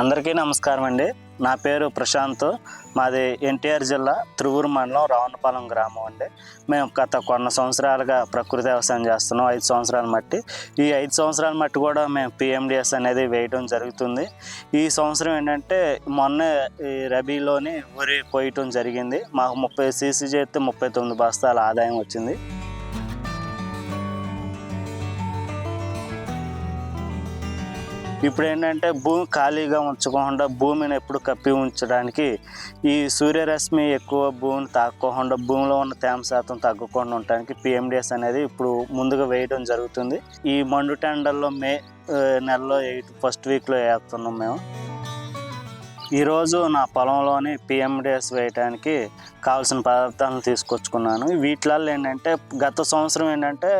అందరికీ నమస్కారం అండి. నా పేరు ప్రశాంత్. మాది ఎన్టీఆర్ జిల్లా త్రివూరు మండలం రావణపాలెం గ్రామం అండి. మేము గత కొన్ని సంవత్సరాలుగా ప్రకృతి వ్యవసాయం చేస్తున్నాం. ఐదు సంవత్సరాలు మట్టి. ఈ ఐదు సంవత్సరాల మట్టి కూడా మేము పిఎండిఎస్ అనేది వేయడం జరుగుతుంది. ఈ సంవత్సరం ఏంటంటే మొన్న ఈ రబీలోని వరి కొయ్యటం జరిగింది. మాకు ముప్పై సీసీ చేస్తే ముప్పై తొమ్మిది బస్తాల ఆదాయం వచ్చింది. ఇప్పుడు ఏంటంటే భూమి ఖాళీగా ఉంచకుండా భూమిని ఎప్పుడు కప్పి ఉంచడానికి ఈ సూర్యరశ్మి ఎక్కువ భూమిని తాక్కోకుండా భూమిలో ఉన్న తేమ శాతం తగ్గకుండా ఉండడానికి పిఎండిఎస్ అనేది ఇప్పుడు ముందుగా వేయడం జరుగుతుంది. ఈ మండు టెండర్లో మే నెలలో ఎయిట్ ఫస్ట్ వీక్లో వేస్తున్నాం మేము. ఈరోజు నా పొలంలోని పిఎండిఎస్ వేయటానికి కావాల్సిన పదార్థాలను తీసుకొచ్చుకున్నాను. వీటిలలో ఏంటంటే గత సంవత్సరం ఏంటంటే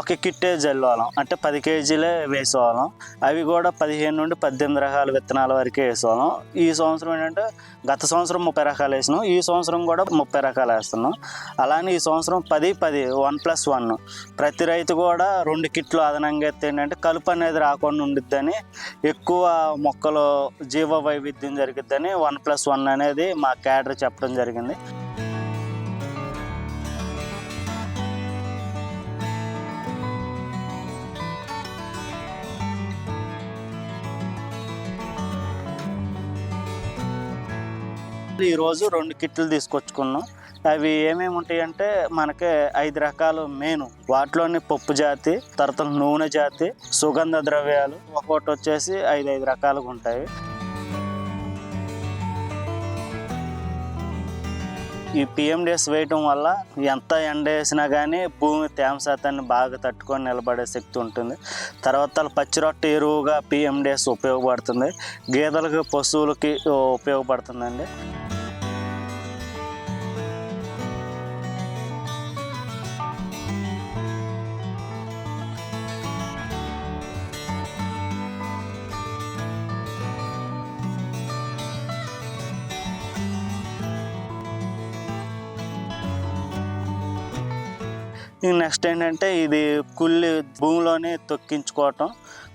ఒక కిట్టే జల్లేవాళ్ళం. అంటే పది కేజీలే వేసేవాళ్ళం. అవి కూడా పదిహేను నుండి పద్దెనిమిది రకాల విత్తనాల వరకే వేసేవాళ్ళం. ఈ సంవత్సరం ఏంటంటే గత సంవత్సరం ముప్పై రకాలు వేసినాం. ఈ సంవత్సరం కూడా ముప్పై రకాలు వేస్తున్నాం. అలానే ఈ సంవత్సరం పది పది వన్ ప్లస్ వన్. ప్రతి రైతు కూడా రెండు కిట్లు అదనంగా ఎత్తే ఏంటంటే కలుపు అనేది రాకుండా ఉండిద్దని ఎక్కువ మొక్కలు జీవ వైవిధ్యం జరిగిద్దని వన్ ప్లస్ వన్ అనేది మా క్యాడర్ చెప్పడం జరిగింది. ఈరోజు రెండు కిట్లు తీసుకొచ్చుకున్నాం. అవి ఏమేమి ఉంటాయంటే మనకి ఐదు రకాలు మెయిన్. వాటిలోని పప్పు జాతి తర్వాత నూనె జాతి సుగంధ ద్రవ్యాలు ఒక్కొక్కటి వచ్చేసి ఐదు ఐదు రకాలుగా ఉంటాయి. ఈ పిఎండిఎస్ వేయటం వల్ల ఎంత ఎండ వేసినా కానీ భూమి తేమ శాతాన్ని బాగా తట్టుకొని నిలబడే శక్తి ఉంటుంది. తర్వాత పచ్చి రొట్టె ఎరువుగా పిఎండిఎస్ ఉపయోగపడుతుంది. గేదెలకు పశువులకి ఉపయోగపడుతుందండి. నెక్స్ట్ ఏంటంటే ఇది కుళ్ళి భూమిలోనే తొక్కించుకోవటం.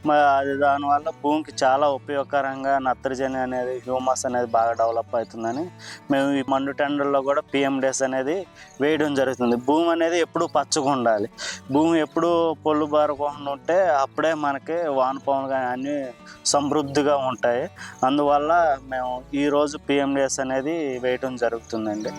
మరి అది దానివల్ల భూమికి చాలా ఉపయోగకరంగా నత్రజని అనేది హ్యూమస్ అనేది బాగా డెవలప్ అవుతుందని మేము ఈ మండు టెండర్లో కూడా పిఎండిఎస్ అనేది వేయడం జరుగుతుంది. భూమి అనేది ఎప్పుడు పచ్చగా ఉండాలి. భూమి ఎప్పుడు పొల్లు బారకుండా ఉంటే అప్పుడే మనకి వానపాములు కానీ అన్నీ సమృద్ధిగా ఉంటాయి. అందువల్ల మేము ఈరోజు పిఎండిఎస్ అనేది వేయడం జరుగుతుందండి.